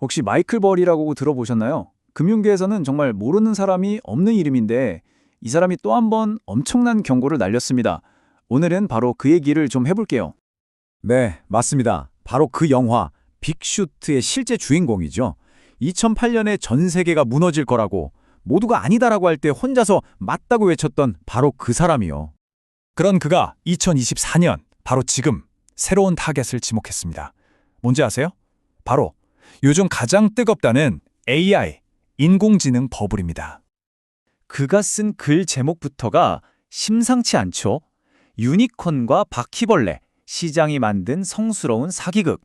혹시 마이클 버리라고 들어보셨나요? 금융계에서는 정말 모르는 사람이 없는 이름인데 이 사람이 또 한 번 엄청난 경고를 날렸습니다. 오늘은 바로 그 얘기를 좀 해볼게요. 네, 맞습니다. 바로 그 영화 빅슈트의 실제 주인공이죠. 2008년에 전 세계가 무너질 거라고 모두가 아니다라고 할 때 혼자서 맞다고 외쳤던 바로 그 사람이요. 그런 그가 2024년 바로 지금 새로운 타겟을 지목했습니다. 뭔지 아세요? 바로 요즘 가장 뜨겁다는 AI, 인공지능 버블입니다. 그가 쓴 글 제목부터가 심상치 않죠? 유니콘과 바퀴벌레, 시장이 만든 성스러운 사기극.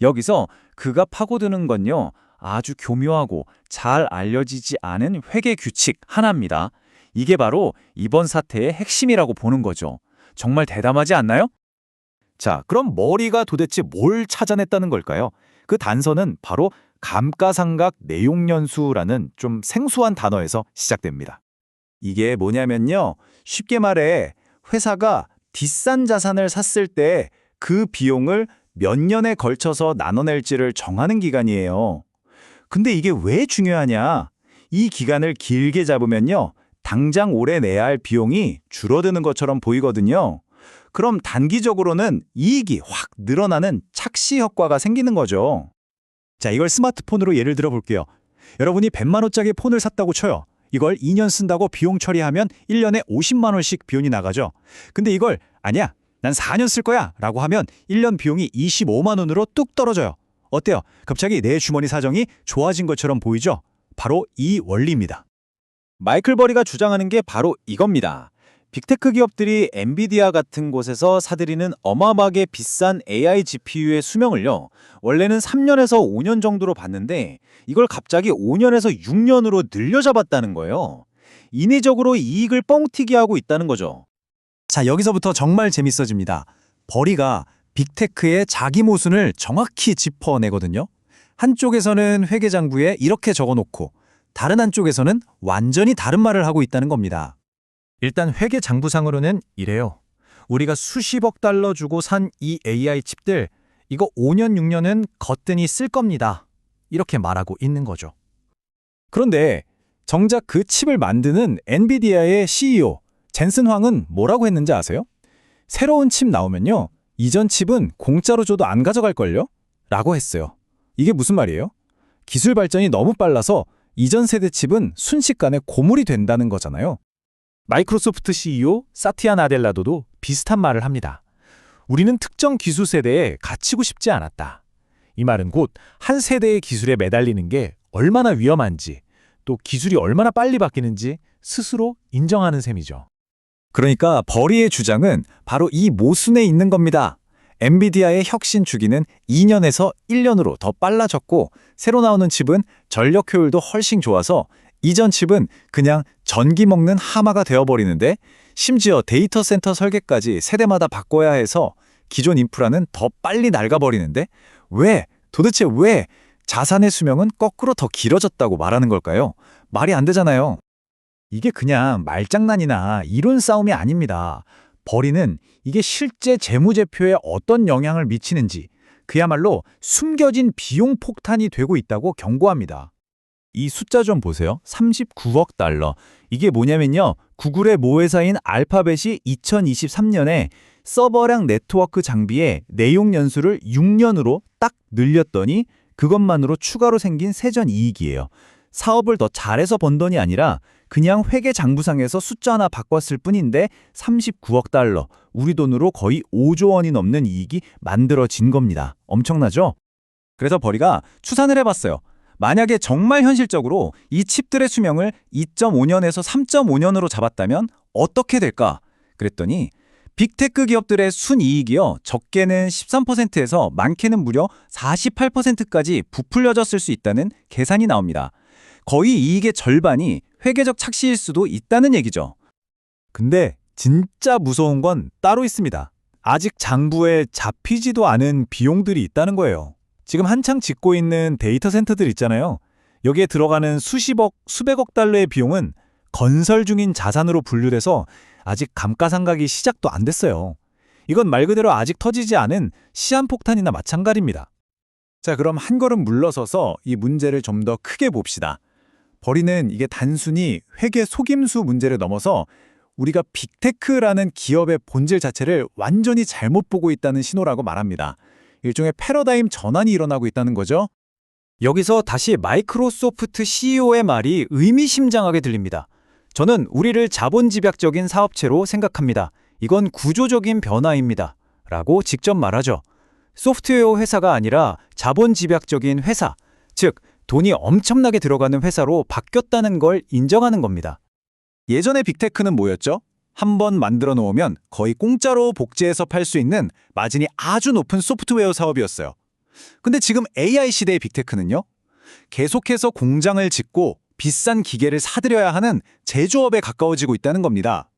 여기서 그가 파고드는 건요, 아주 교묘하고 잘 알려지지 않은 회계 규칙 하나입니다. 이게 바로 이번 사태의 핵심이라고 보는 거죠. 정말 대담하지 않나요? 자, 그럼 머리가 도대체 뭘 찾아냈다는 걸까요? 그 단서는 바로 감가상각 내용연수라는 좀 생소한 단어에서 시작됩니다. 이게 뭐냐면요. 쉽게 말해 회사가 비싼 자산을 샀을 때 그 비용을 몇 년에 걸쳐서 나눠낼지를 정하는 기간이에요. 근데 이게 왜 중요하냐? 이 기간을 길게 잡으면요. 당장 올해 내야 할 비용이 줄어드는 것처럼 보이거든요. 그럼 단기적으로는 이익이 확 늘어나는 착시 효과가 생기는 거죠. 자, 이걸 스마트폰으로 예를 들어 볼게요. 여러분이 100만 원짜리 폰을 샀다고 쳐요. 이걸 2년 쓴다고 비용 처리하면 1년에 50만 원씩 비용이 나가죠. 근데 이걸 아니야. 난 4년 쓸 거야. 라고 하면 1년 비용이 25만 원으로 뚝 떨어져요. 어때요? 갑자기 내 주머니 사정이 좋아진 것처럼 보이죠? 바로 이 원리입니다. 마이클 버리가 주장하는 게 바로 이겁니다. 빅테크 기업들이 엔비디아 같은 곳에서 사들이는 어마어마하게 비싼 AI GPU의 수명을요. 원래는 3년에서 5년 정도로 봤는데 이걸 갑자기 5년에서 6년으로 늘려잡았다는 거예요. 인위적으로 이익을 뻥튀기 하고 있다는 거죠. 자, 여기서부터 정말 재밌어집니다. 버리가 빅테크의 자기 모순을 정확히 짚어내거든요. 한쪽에서는 회계장부에 이렇게 적어놓고 다른 한쪽에서는 완전히 다른 말을 하고 있다는 겁니다. 일단 회계 장부상으로는 이래요. 우리가 수십억 달러 주고 산 이 AI 칩들 이거 5년 6년은 거뜬히 쓸 겁니다. 이렇게 말하고 있는 거죠. 그런데 정작 그 칩을 만드는 엔비디아의 CEO 젠슨 황은 뭐라고 했는지 아세요? 새로운 칩 나오면요. 이전 칩은 공짜로 줘도 안 가져갈걸요? 라고 했어요. 이게 무슨 말이에요? 기술 발전이 너무 빨라서 이전 세대 칩은 순식간에 고물이 된다는 거잖아요. 마이크로소프트 CEO 사티아 나델라도도 비슷한 말을 합니다. 우리는 특정 기술 세대에 갇히고 싶지 않았다. 이 말은 곧 한 세대의 기술에 매달리는 게 얼마나 위험한지 또 기술이 얼마나 빨리 바뀌는지 스스로 인정하는 셈이죠. 그러니까 버리의 주장은 바로 이 모순에 있는 겁니다. 엔비디아의 혁신 주기는 2년에서 1년으로 더 빨라졌고 새로 나오는 칩은 전력 효율도 훨씬 좋아서 이전 칩은 그냥 전기 먹는 하마가 되어버리는데 심지어 데이터 센터 설계까지 세대마다 바꿔야 해서 기존 인프라는 더 빨리 낡아버리는데 왜, 도대체 왜 자산의 수명은 거꾸로 더 길어졌다고 말하는 걸까요? 말이 안 되잖아요. 이게 그냥 말장난이나 이론 싸움이 아닙니다. 버리는 이게 실제 재무제표에 어떤 영향을 미치는지 그야말로 숨겨진 비용 폭탄이 되고 있다고 경고합니다. 이 숫자 좀 보세요. 39억 달러. 이게 뭐냐면요. 구글의 모회사인 알파벳이 2023년에 서버랑 네트워크 장비의 내용 연수를 6년으로 딱 늘렸더니 그것만으로 추가로 생긴 세전 이익이에요. 사업을 더 잘해서 번 돈이 아니라 그냥 회계 장부상에서 숫자 하나 바꿨을 뿐인데 39억 달러, 우리 돈으로 거의 5조 원이 넘는 이익이 만들어진 겁니다. 엄청나죠? 그래서 버리가 추산을 해봤어요. 만약에 정말 현실적으로 이 칩들의 수명을 2.5년에서 3.5년으로 잡았다면 어떻게 될까? 그랬더니 빅테크 기업들의 순이익이요. 적게는 13%에서 많게는 무려 48%까지 부풀려졌을 수 있다는 계산이 나옵니다. 거의 이익의 절반이 회계적 착시일 수도 있다는 얘기죠. 근데 진짜 무서운 건 따로 있습니다. 아직 장부에 잡히지도 않은 비용들이 있다는 거예요. 지금 한창 짓고 있는 데이터 센터들 있잖아요. 여기에 들어가는 수십억, 수백억 달러의 비용은 건설 중인 자산으로 분류돼서 아직 감가상각이 시작도 안 됐어요. 이건 말 그대로 아직 터지지 않은 시한폭탄이나 마찬가지입니다. 자, 그럼 한 걸음 물러서서 이 문제를 좀 더 크게 봅시다. 버리는 이게 단순히 회계 속임수 문제를 넘어서 우리가 빅테크라는 기업의 본질 자체를 완전히 잘못 보고 있다는 신호라고 말합니다. 일종의 패러다임 전환이 일어나고 있다는 거죠. 여기서 다시 마이크로소프트 CEO의 말이 의미심장하게 들립니다. 저는 우리를 자본집약적인 사업체로 생각합니다. 이건 구조적인 변화입니다. 라고 직접 말하죠. 소프트웨어 회사가 아니라 자본집약적인 회사, 즉 돈이 엄청나게 들어가는 회사로 바뀌었다는 걸 인정하는 겁니다. 예전에 빅테크는 뭐였죠? 한 번 만들어 놓으면 거의 공짜로 복제해서 팔 수 있는 마진이 아주 높은 소프트웨어 사업이었어요. 근데 지금 AI 시대의 빅테크는요? 계속해서 공장을 짓고 비싼 기계를 사들여야 하는 제조업에 가까워지고 있다는 겁니다.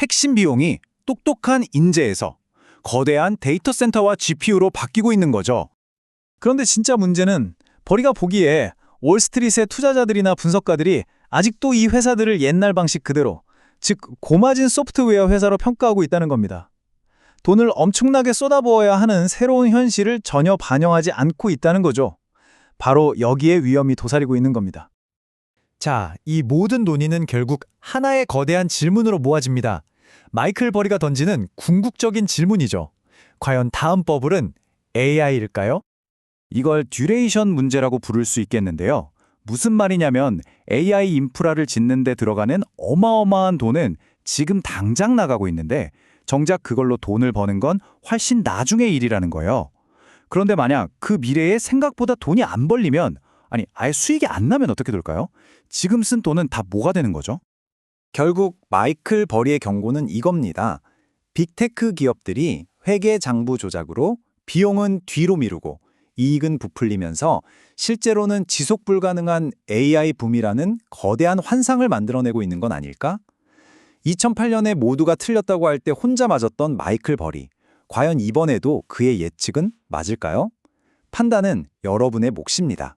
핵심 비용이 똑똑한 인재에서 거대한 데이터 센터와 GPU로 바뀌고 있는 거죠. 그런데 진짜 문제는 버리가 보기에 월스트리트의 투자자들이나 분석가들이 아직도 이 회사들을 옛날 방식 그대로, 즉 고마진 소프트웨어 회사로 평가하고 있다는 겁니다. 돈을 엄청나게 쏟아부어야 하는 새로운 현실을 전혀 반영하지 않고 있다는 거죠. 바로 여기에 위험이 도사리고 있는 겁니다. 자, 이 모든 논의는 결국 하나의 거대한 질문으로 모아집니다. 마이클 버리가 던지는 궁극적인 질문이죠. 과연 다음 버블은 AI일까요? 이걸 듀레이션 문제라고 부를 수 있겠는데요. 무슨 말이냐면 AI 인프라를 짓는 데 들어가는 어마어마한 돈은 지금 당장 나가고 있는데 정작 그걸로 돈을 버는 건 훨씬 나중의 일이라는 거예요. 그런데 만약 그 미래에 생각보다 돈이 안 벌리면 아니 아예 수익이 안 나면 어떻게 될까요? 지금 쓴 돈은 다 뭐가 되는 거죠? 결국 마이클 버리의 경고는 이겁니다. 빅테크 기업들이 회계 장부 조작으로 비용은 뒤로 미루고 이익은 부풀리면서 실제로는 지속 불가능한 AI 붐이라는 거대한 환상을 만들어내고 있는 건 아닐까? 2008년에 모두가 틀렸다고 할 때 혼자 맞았던 마이클 버리. 과연 이번에도 그의 예측은 맞을까요? 판단은 여러분의 몫입니다.